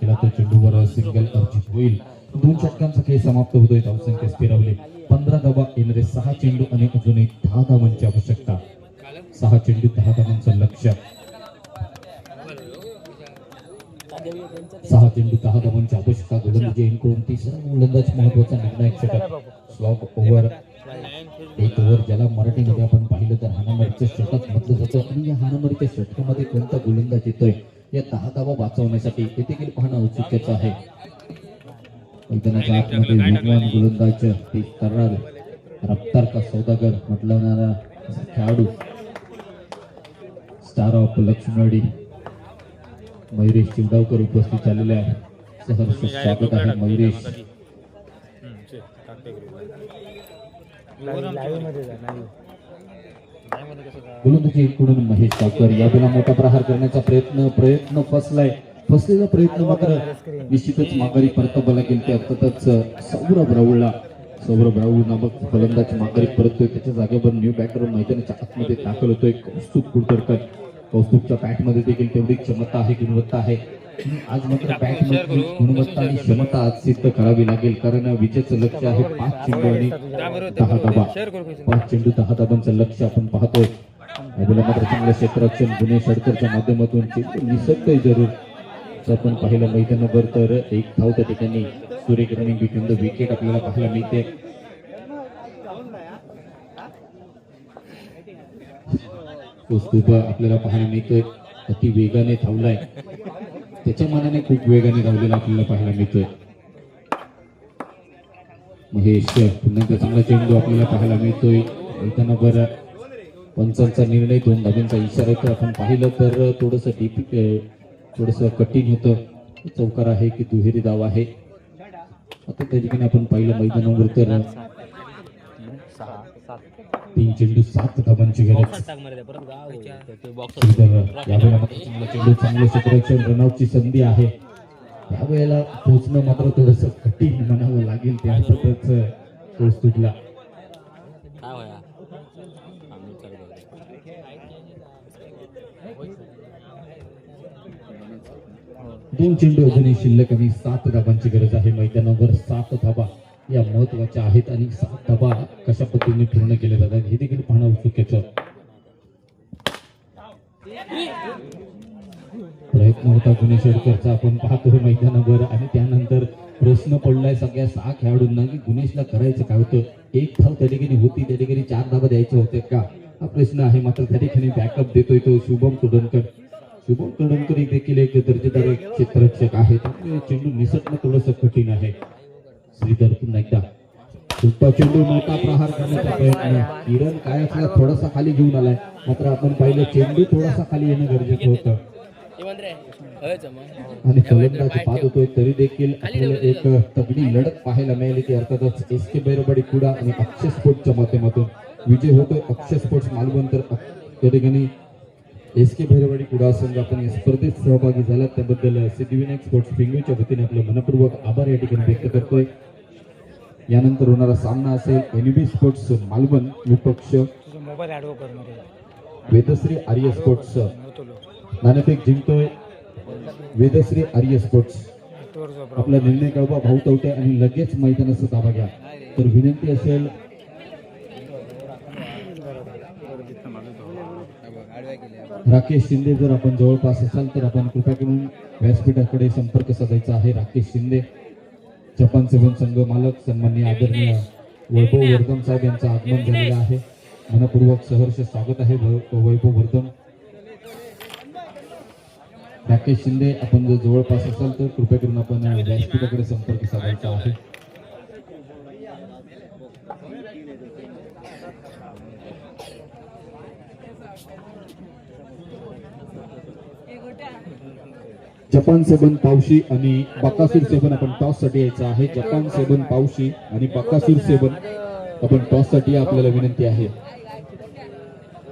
केला तर चेंडूवर सिंगल अर्जित होईल. दोन षटकांचा खेळ समाप्त होतोय. धावसंख्या स्थिरावली. पंधरा धावा येणारे सहा चेंडू आणि अजूनही दहा धावांची आवश्यकता. सहा चेंडू दहा धावांचं लक्ष. सहा चेंडू दहा धावांची आवश्यकता. गोलंदाजी यांकडून तिसरा गोलंदाज महत्त्वाचा निर्णायक षटक. स्लॉग ओव्हर एक ओव्हर ज्याला मराठीमध्ये आपण पाहिलं तर हाणामारीचं षटक. म्हटलं जातं आणि या हाणामारीच्या षटकामध्ये कोणता गोलंदाज येतोय? या दहा धावा वाचवण्यासाठी हे देखील पाहणं औत्सुक्याचं आहे मैदानाच्या आतमध्ये वेगवान गोलंदाज ते तर्रार रफ्तार का सौदागर म्हटलं जाणारा असा खेळाडू. स्टार ऑफ लक्ष्मणी मयुरेश चिवडावकर उपस्थित झालेले आहे. सहर्ष स्वागत आहे मयुरेश. गोलंदाजी कडून महेश गावकर. यावेळेला मोठा प्रहार करण्याचा प्रयत्न प्रयत्न फसलाय. फसलेला प्रयत्न मात्र निश्चितच माघारी परतावा लागेल ते अर्थातच सौरभ राहुलला सौरभ राहुल नामक फलंदाज माघारी परततोय त्याच्या जागेवर न्यू बॅटर मैदानाच्या आतमध्ये दाखल होतोय कौस्तुभ कुलकर्कर कौस्तुभच्या बॅटमध्ये देखील तेवढी क्षमता आहे गुणवत्ता आहे. आज मात्र बॅटमध्ये गुणवत्ता आणि क्षमता आज सिद्ध करावी लागेल कारण विजेचं लक्ष आहे पाच चेंडू आणि दहा धाबा पाच चेंडू दहा धाबांचं लक्ष आपण पाहतोय. यावेळेला मात्र चांगलं क्षेत्ररक्षण गुन्हे षडकरच्या माध्यमातून चेंडू निसटतोय जरूर. जर आपण पाहिलं मैदानावर तर एक धाव त्या ठिकाणी सुरेख रनिंग बिटवीन द विकेट आपल्याला पाहायला मिळते. आपल्याला पाहायला मिळतोय. अति वेगाने धावलाय. त्याच्या मनाने खूप वेगाने धावलेला आपल्याला पाहायला मिळतोय. महेश पुन्हा एकदा चांगला चेंडू आपल्याला पाहायला मिळतोय. मैदानावर पंचांचा निर्णय दोन धाब्यांचा इशारा येतो आपण पाहिलं तर थोडस डीपी थोडस कठीण होतं. चौकार आहे की दुहेरी धाव आहे. आता त्या ठिकाणी आपण पाहिलं मैदानावर तर तीन चेंडू सात चांगला चेंडू चांगलं क्षेत्ररक्षण रनआउटची संधी आहे. यावेळेला पोहोचणं मात्र थोडस कठीण म्हणावं लागेल. त्या अर्थातच कौस्तुभला दोन चेंडू अजूनही शिल्लक आणि सात धाबांची गरज आहे. मैदानावर सात धाबा या महत्त्वाच्या आहेत आणि दबा कशा पद्धतीने पूर्ण केले जातात हे देखील पाहणं उत्सुकेचं प्रयत्न होता गुन्हे शेडकरचा आपण पाहतोय मैदानावर आणि त्यानंतर प्रश्न पडलाय सगळ्या सहा खेळाडूंना की गुणेशला करायचं काय होतं? एक धाव त्या ठिकाणी होती त्या ठिकाणी चार धावा द्यायच्या होत्या का? हा प्रश्न आहे. मात्र त्या ठिकाणी बॅकअप देतोय तो शुभम कुडणकर शुभम तोडणकर देखील एक दर्जेदार एक क्षेत्ररक्षक आहे त्यामुळे चेंडू निसटणं थोडंसं कठीण आहे. श्रीधर पुन्हा एकदा सुट्टा चेंडू मोठा प्रहार करण्याचा प्रयत्न किरण काय असला थोडासा खाली घेऊन आलाय. मात्र आपण पाहिलं चेंडू थोडासा खाली येणं गरजेचं होतं. आणि फलंदाज पाहत होतोय तरी देखील आपल्याला एक तगडी लढत पाहायला मिळाली ती अर्थातच एस के बैरबाडी कुडा आणि अक्षय स्पोर्ट्सच्या माध्यमातून. विजय होतोय अक्षय स्पोर्ट्स मालवण तर त्या ठिकाणी एस के भैरवाडी कुडा संघ आपण या स्पर्धेत सहभागी झाला त्याबद्दल सिद्धिविनायक स्पोर्ट्स पिंगूच्या वतीने आपलं मनपूर्वक आभार या ठिकाणी व्यक्त करतोय. यानंतर होणारा सामना असेल एनबी स्पोर्ट्स मालवण विपक्ष. मध्ये. वेदश्री आर्य स्पोर्ट्स. नाणेफेक जिंकतोय वेदश्री आर्य स्पोर्ट्स. आपला निर्णय कळवा भाऊ तवटे आणि लगेच मैदानाचा ताबा घ्या. तर विनंती असेल राकेश शिंदे जर आपण जवळपास असाल तर आपण कृपया करून व्यासपीठाकडे संपर्क साधायचा आहे. राकेश शिंदे. जपान सेवन संघ मालक सन्माननीय आदरणीय वैभव वर्धन साहेब यांचं आगमन झालेलं आहे. मनपूर्वक सहर्ष स्वागत आहे वैभव वर्धन. राकेश शिंदे आपण जर जवळपास असाल तर कृपया करून आपण व्यासपीठाकडे संपर्क साधायचा आहे. जपान सेवन पावशी आणि बकासूर सेवन आपण टॉससाठी यायचं आहे. जपान सेवन पावशी आणि बकासूर सेवन आपण टॉससाठी या आपल्याला विनंती आहे.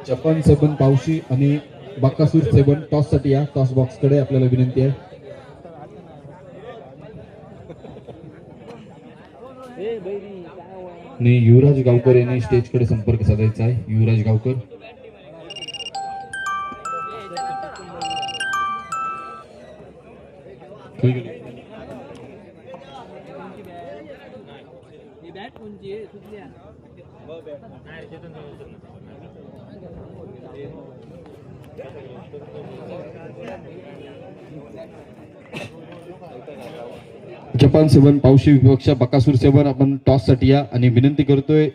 जपान सेवन पावशी आणि बकासूर सेवन टॉससाठी या टॉस बॉक्सकडे आपल्याला विनंती आहे. युवराज गावकर यांनी स्टेजकडे संपर्क साधायचा आहे. युवराज गावकर. जपान सेवन पावशी विपक्ष बकासूर सेवन आपण टॉससाठी या आणि विनंती करतोय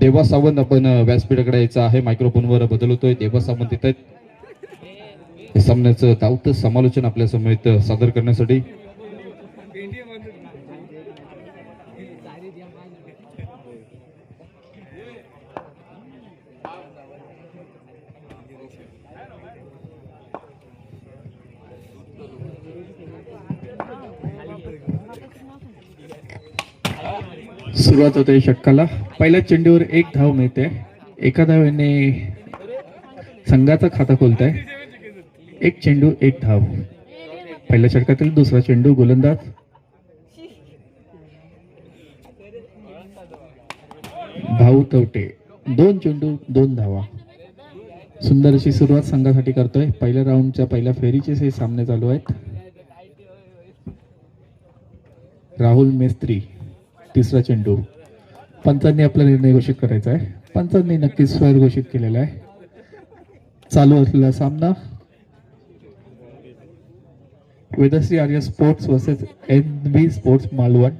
देवा सावंत आपण व्यासपीठाकडे यायचं आहे मायक्रोफोनवर बदलवतोय देवा सावंत येत आहेत. सामन्याचं दावत समालोचन आपल्यासमोर सादर करण्यासाठी. सुरुवात होते षटकाला. पहिल्या चेंडूवर एक धाव मिळते. एका धावेने संघाचा खाता खोलत आहे एक चेंडू एक धाव. पहिल्या षटकातील दुसरा चेंडू गोलंदाज. भाऊ तवटे. दोन चेंडू दोन धावा. सुंदर अशी सुरुवात संघासाठी करतोय. पहिल्या राऊंडच्या पहिल्या फेरीचे हे सामने चालू आहेत. राहुल मेस्त्री. तिसरा चेंडू. पंचांनी आपला निर्णय घोषित करायचा आहे. पंचांनी नक्कीच स्वैर घोषित केलेला आहे. चालू असलेला सामना. Vedashree Arya sports versus N B sports Malvan.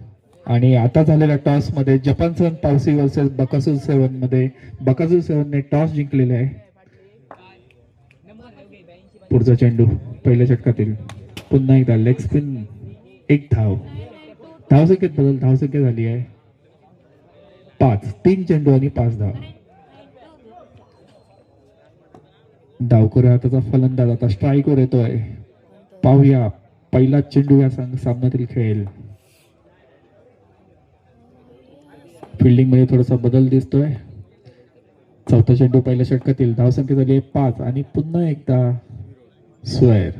आणि आता झालेल्या टॉसमध्ये Japan seven Pawasi versus Bakasur सेवनमध्ये Bakasur सेवनने टॉस जिंकलेले आहे. पुढचा चेंडू पहिल्या षटकातील. पुन्हा एकदा लेग स्पिन एक धाव. धावसंख्येत बदल धावसंख्या झाली आहे. पाच. तीन चेंडू आणि पाच धाव. डावकर हाताचा फलंदाज आता स्ट्राईकवर येतोय. पाहूया पहिला चेंडू या संघ- सामन्यातील खेळेल फिल्डिंगमध्ये थोडासा बदल दिसतोय. चौथा चेंडू पहिल्या षटकातील. धावसंख्या झाली आहे पाच आणि पुन्हा एकदा स्वेअर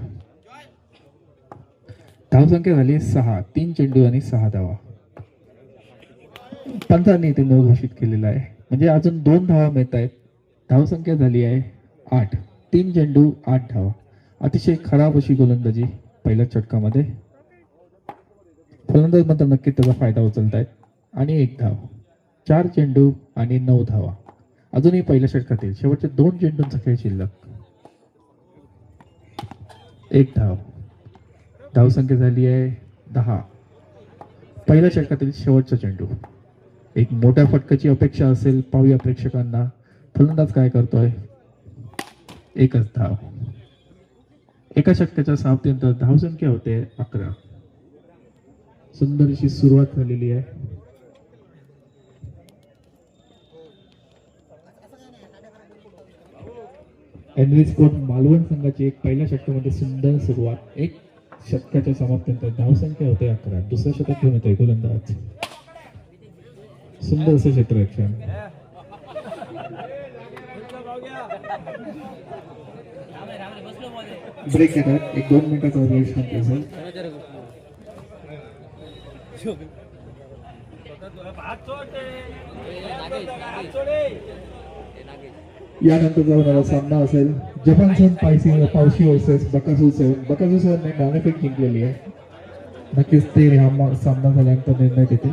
धावसंख्या झाली सहा. तीन चेंडू आणि सहा धावा. पंचांनी ते न घोषित केलेलं आहे. म्हणजे अजून दोन धावा मिळत आहेत. धावसंख्या झाली आहे आठ. तीन चेंडू आठ धावा. अतिशय खराब अशी गोलंदाजी पहिल्या षटकामध्ये. फलंदाज मात्र नक्की त्याचा फायदा उचलत आहेत. आणि एक धाव. चार चेंडू आणि नऊ धावा. अजूनही पहिल्या षटकातील शेवटचे दोन चेंडूंचा खेळ शिल्लक. एक धाव. धावसंख्या झाली आहे दहा. पहिल्या षटकातील शेवटचा चेंडू. एक मोठ्या फटकाची अपेक्षा असेल पाहूया प्रेक्षकांना. फलंदाज काय करतोय? एकच धाव. एका षटकाच्या समाप्तीनंतर धावसंख्या होते अकरा. सुंदर अशी सुरुवात झालेली आहे. एनवी स्पोर्ट मालवण संघाची एक पहिल्या षटकामध्ये सुंदर सुरुवात. एक षटकाच्या समाप्तीनंतर धावसंख्या होते अकरा. दुसऱ्या शतक घेऊन येतोय गोलंदाज. सुंदर असं क्षेत्ररक्षण ब्रेक घेतात एक दोन मिनिटाचा वेळ संपला असेल यानंतरचा होणारा सामना असेल जपान सेवन पायसी पावशी वर्सेस बकासूर सेवन. बकासूर सेवनने नाणेफेक जिंकलेली आहे. नक्कीच ते हा सामना झाल्यानंतर निर्णय देतील.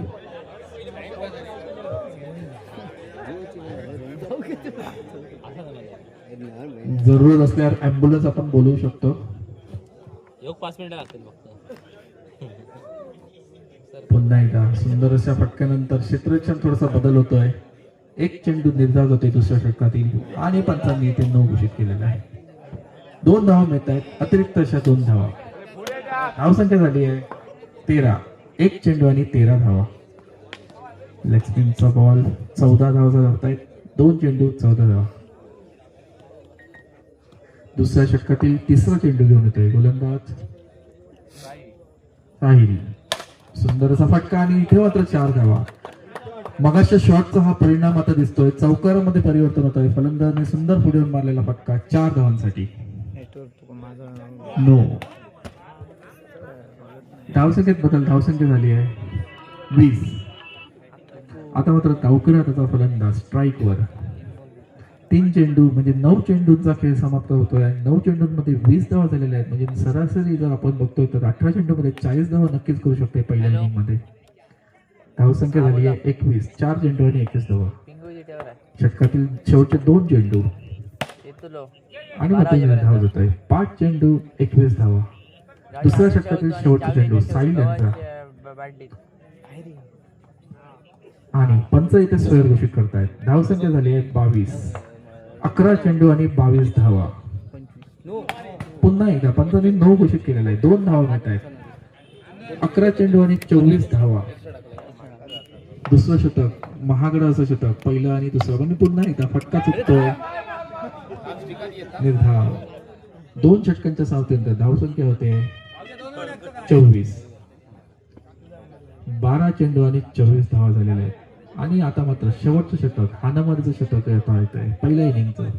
जरूर असल्यावर ऍम्ब्युलन्स आपण बोलवू शकतो. योग पाच मिनिटं लागतील फक्त. पुन्हा एकदा सुंदर अशा फटक्यानंतर क्षेत्ररक्षण थोडासा बदल होतोय. एक चेंडू निर्धार होते दुसऱ्या षटकातील. आणि पंचांनी ते नऊ घोषित केलेलं आहे दोन धावा मिळत आहेत. अतिरिक्त अशा दोन धावा. धावसंख्या झाली आहे तेरा. एक चेंडू आणि तेरा धावा. लेग बॉल चौदा धावचा धावत आहेत दोन चेंडू चौदा धावा. दुसऱ्या षटकातील तिसरा चेंडू घेऊन येतोय गोलंदाज. राहील सुंदर असा फटका आणि इथे मात्र चार धावा. मगाच्या शॉटचा हा परिणाम आता दिसतोय. चौकारामध्ये परिवर्तन होत आहे फलंदाजाने सुंदर पुढे मारलेला फटका चार धावांसाठी. नेटवर्क माझं नो धावसंख्येत बदल धावसंख्या झाली आहे. वीस. आता मात्र गावकरी त्याचा फलंदाज स्ट्राईकवर. तीन चेंडू म्हणजे नऊ चेंडूंचा खेळ समाप्त होतोय आणि नऊ चेंडूंमध्ये वीस धावा झालेल्या आहेत. म्हणजे सरासरी जर आपण बघतोय तर अठरा चेंडूमध्ये चाळीस धावा नक्कीच करू शकते पहिल्या इनिंगमध्ये धावसंख्या झाली आहे एकवीस चार चेंडू आणि एकवीस धावा. षटकातील शेवटचे दोन चेंडू आणि धाव होत आहे पाच चेंडू एकवीस धावा. दुसऱ्या षटकातील शेवटचा चेंडू साईल यांचा. आणि पंच इथे स्क्वेअर घोषित करतायत. धावसंख्या झाली आहे बावीस. अकरा चेंडू आणि बावीस धावा. पुन्हा एकदा पंचांनी नऊ घोषित केलेला आहे. दोन धावा मिळत आहेत अकरा चेंडू आणि चोवीस धावा. दुसरं शतक महागडं असं शतक पहिलं आणि दुसरं. पण पुन्हा एकदा फटका चुकतोय. निर्धाव दोन षटकांच्या सावतीनंतर धावसंख्या होते चोवीस. बारा चेंडू आणि चोवीस धावा झालेल्या आहेत. आणि आता मात्र शेवटचं षटक हानामारीचं शतक आता येत आहे पहिल्या इनिंगचं.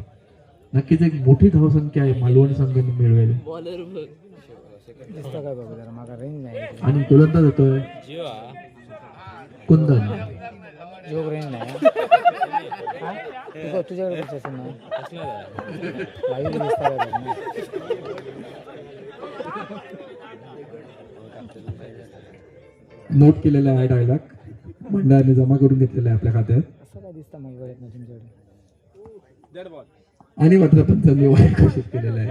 नक्कीच एक मोठी धावसंख्या आहे मालवण संघ मिळवेल. बॉलर बघ. दिसतं काय बघा जरा मागा रेंज नाही आणि गोलंदाज येतोय कुंदन जोग रेंज नाही हा? तुझं- तुझ्याकडे कुठचं असेल ना? लाईव्ह दिसतं. नोट केलेला आहे डायलॉग मंडळाने जमा करून घेतलेला आहे आपल्या खात्यात असं काय दिसतं ना तुमच्याकडे आणि मात्र पंचांनी वाईट घोषित केलेलं आहे.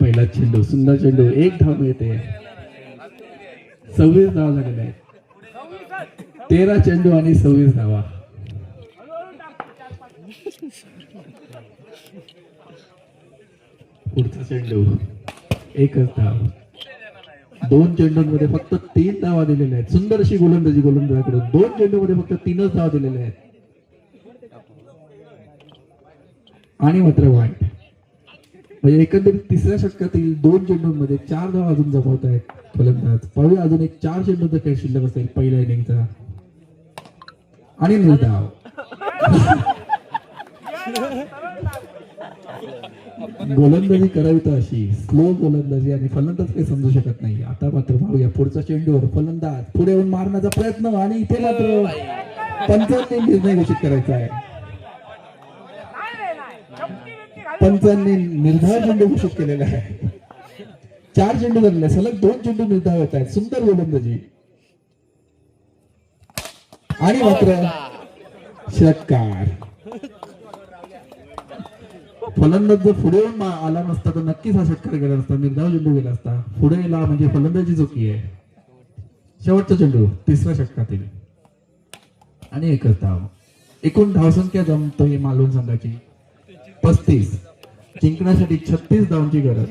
पहिला चेंडू सुंदर चेंडू एक धाव मिळते. सव्वीस धावा झालेले तेरा चेंडू आणि सव्वीस धावा. पुढचा चेंडू एकच धाव. दोन चेंडूंमध्ये फक्त तीन धावा दिलेल्या आहेत. सुंदर अशी गोलंदाजी गोलंदाजाकडून दोन चेंडूमध्ये फक्त तीनच धावा दिलेल्या आहेत. आणि मात्र वाईट. म्हणजे एकंदरीत तिसऱ्या षटकातील दोन चेंडूंमध्ये चार धाव अजून जमवत आहेत फलंदाज. पाहूया अजून एक चार चेंडूचा खेळ शिल्लक असेल पहिल्या इनिंगचा. आणि निर्धाव गोलंदाजी करावी तर अशी. स्लो गोलंदाजी आणि फलंदाज काही समजू शकत नाही. आता मात्र पाहूया पुढचा चेंडूवर फलंदाज पुढे येऊन मारण्याचा प्रयत्न आणि इथे मात्र पंचांनी निर्णय घोषित करायचा आहे. पंचांनी निर्धाव चेंडू घोषित केलेला आहे. चार चेंडू झालेले सलग दोन चेंडू निर्धाव येत आहेत. सुंदर गोलंदाजी. आणि मात्र षटकार. फलंदाज जर पुढे येऊन आला नसता तर नक्कीच हा षटकार गेला असता निर्धाव चेंडू गेला असता. पुढे गेला म्हणजे फलंदाजी चुकी आहे शेवटचा चेंडू तिसऱ्या षटकातील. आणि एकच धाव एकूण धावसंख्या जमतोय मालवण संघाची. पस्तीस. जिंकण्यासाठी छत्तीस धावांची गरज.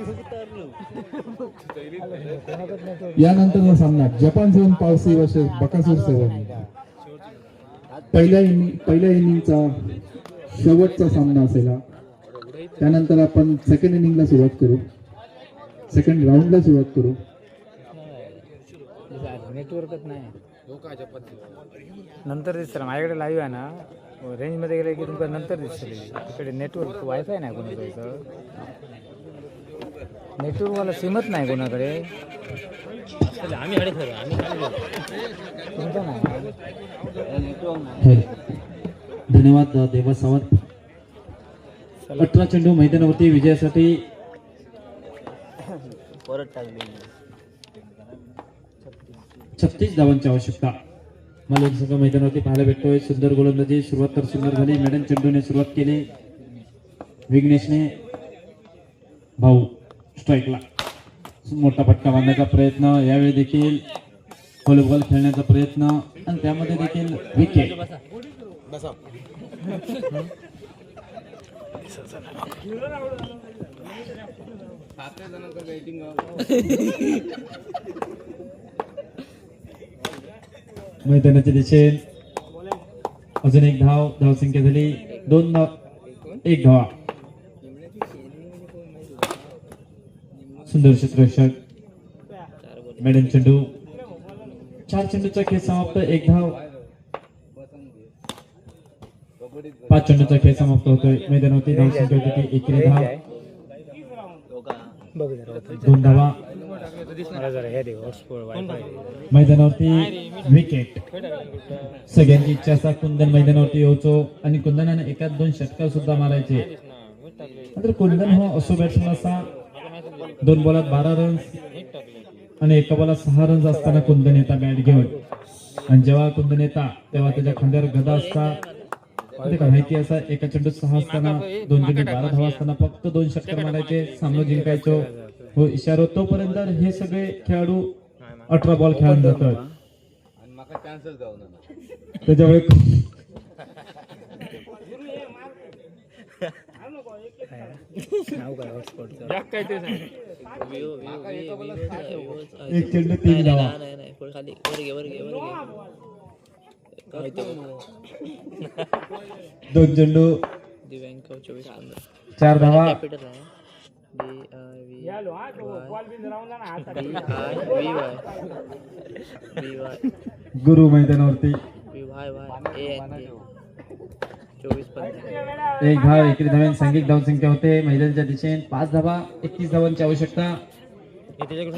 यानंतरचा सामना Japan seven Pawasi versus Bakasur seven. पहिल्या इनिंग पहिल्या इनिंगचा शेवटचा सामना असेल त्यानंतर आपण सेकंड इनिंगला सुरुवात करू. सेकंड राऊंडला सुरुवात करू. नेटवर्कच नाही. नंतर दिसतं माझ्याकडे लाईव्ह आहे ना. रेंजमध्ये गेले की तुमचं नंतर दिसतं तिकडे नेटवर्क वायफाय नाही कोणाकडे इथं. नेटवर्कवाला सिमच नाही कोणाकडे. चला, आम्ही. तुमचं नाही. धन्यवाद देवा सावंत. अठरा चेंडू मैदानावरती विजयासाठी परत टाकली. छत्तीस धावांची आवश्यकता. मला संघ मैदानावरती पाहायला भेटतोय सुंदर गोलंदाजी सुरुवात तर सुंदर झाली. मॅडम चेंडूने सुरुवात केली. विघ्नेशने भाऊ स्ट्राईकला मोठा फटका बांधण्याचा प्रयत्न. यावेळी देखील व्हॉलीबॉल खेळण्याचा प्रयत्न. आणि त्यामध्ये देखील विकेट. मैदानाच्या दिशेन अजून एक धाव धावसंख्या झाली. दोन धाव एक धावा. सुंदर क्षेत्ररक्षक मॅडम चेंडू. चार चेंडूचा खेळ समाप्त एक धाव. पाच चेंडूचा खेळ समाप्त होतोय. मैदानावरती धावसंख्या होती एकरी धाव. बघू दोन धावा. मैदानावरती विकेट सगळ्यांची इच्छा असा कुंदन मैदानावरती येऊचो आणि कुंदनाने एकाच दोन षटकार सुद्धा मारायचे. तर कुंदन हा असो बॅट्समन असा दोन बॉलात बारा रन्स आणि एका बॉलात सहा रन्स असताना कुंदन येता बॅट घेऊन. आणि जेव्हा कुंदन येता तेव्हा त्याच्या खांद्यावर गदा असता. माहिती असा एका चेंडूत सहा असताना दोन चेंडूत बारा धावा असताना फक्त दोन षटकार मारायचे सामना जिंकायचो. हो इशारो तोपर्यंत हे सगळे खेळाडू अठरा बॉल खेळून जातात. आणि माका चान्सच गावना त्याच्यामुळे एक चेंडू तीन धावा. दोन चेंडू दिव्यांक चोवीस पंधरा. चार धावा. कॅपिटल आहे. B I V B I V Y B Y गुरु मैदानावरती. B Y Y A N चोवीस पंधरा. एक धाव एकरी धाव्यान सांघिक धावसंख्या होते. महिलांच्या दिशेने पाच धावा एकतीस धावांची आवश्यकता.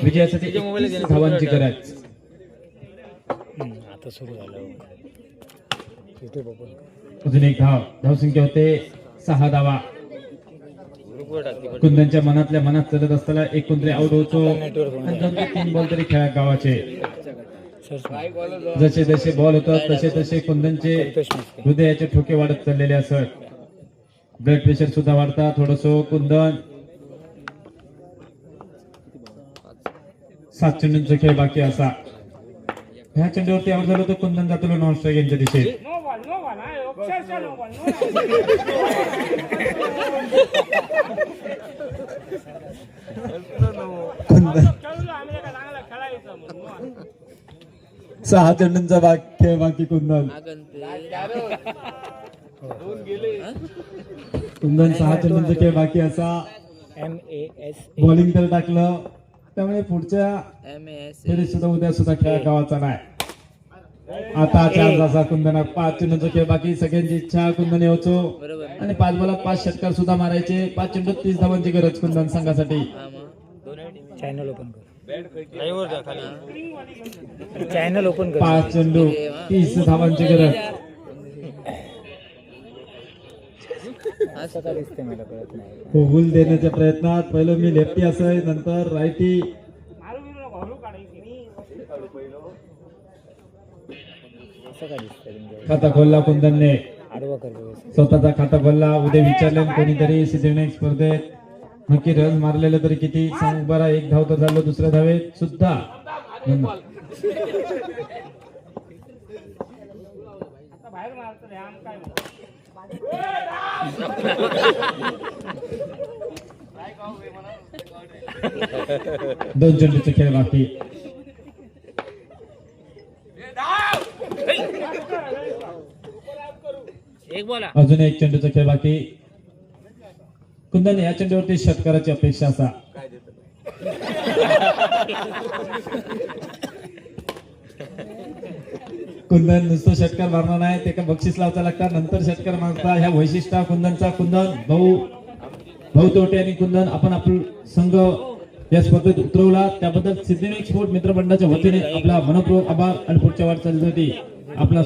विजयासाठी एकतीस धावांची गरज. आता सुरू झालं. अजून एक धाव. धावसंख्या होते सहा धावा. कुंदनच्या मनातल्या मनात चलत असताना एक कुंदरे आउट होतो. तीन बॉल तरी खेळा गावाचे. जसे जसे बॉल होतात तसे तसे कुंदनचे हृदयाचे ठोके वाढत चाललेले असत. ब्लड प्रेशर सुद्धा वाढता. थोडस कुंदन. सात चेंडूंचा खेळ बाकी असा. ह्या चेंडूवरती आउट झालं तर कुंदन जातो नॉन स्ट्राईक यांच्या दिशेत. कुंदन सहा चेंडूंचा बाग खेळ बाकी कुंदन. कुंदन सहा चेंडूंचा खेळ बाकी असा. एम ए एस बॉलिंग तर टाकलं. त्यामुळे पुढच्या एम एस फेरीत सुद्धा उद्या सुद्धा खेळ गावाचा नाही. आता चार असा कुंदन पाच चेंडूंचा खेळ बाकी सगळ्यांची इच्छा कुंदन येऊचो बरोबर. आणि पाच बॉलात पाच षटकार सुद्धा मारायचे पाच चेंडूत तीस धावांची गरज कुंदन संघासाठी. चॅनल ओपन कर. चॅनल ओपन कर. पाच चेंडू तीस धावांची गरज. होल देण्याच्या प्रयत्नात पहिलं मी लेफ्टी असाय नंतर रायटी खाता खोलला कुंदनने. स्वतःचा खाता खोलला उद्या विचारले कोणीतरी सिद्धिविनायक स्पर्धेत नक्की रन मारलेलं तरी किती? सांग बरा एक धाव तर झालं दुसऱ्या धावेत सुद्धा. दोन चेंडूचे खेळ बाकी एक बोला. अजून एक चेंडूचा खेळ बाकी. कुंदन या चेंडूवरती षटकाराची अपेक्षा असा. कुंदन नुसतं षटकार मारणार नाही ते का बक्षीस लावता लागतात नंतर षटकार मारता. ह्या वैशिष्ट्या कुंदनचा कुंदन भाऊ भाऊ तोटे आणि कुंदन आपण आपला संघ या स्पर्धेत उतरवला. त्याबद्दल सिद्धिविनायक स्पोर्ट मित्रमंडळाच्या वतीने आपला मनपूर्वक आभार आणि पुढच्या वाटचालीसाठी आपला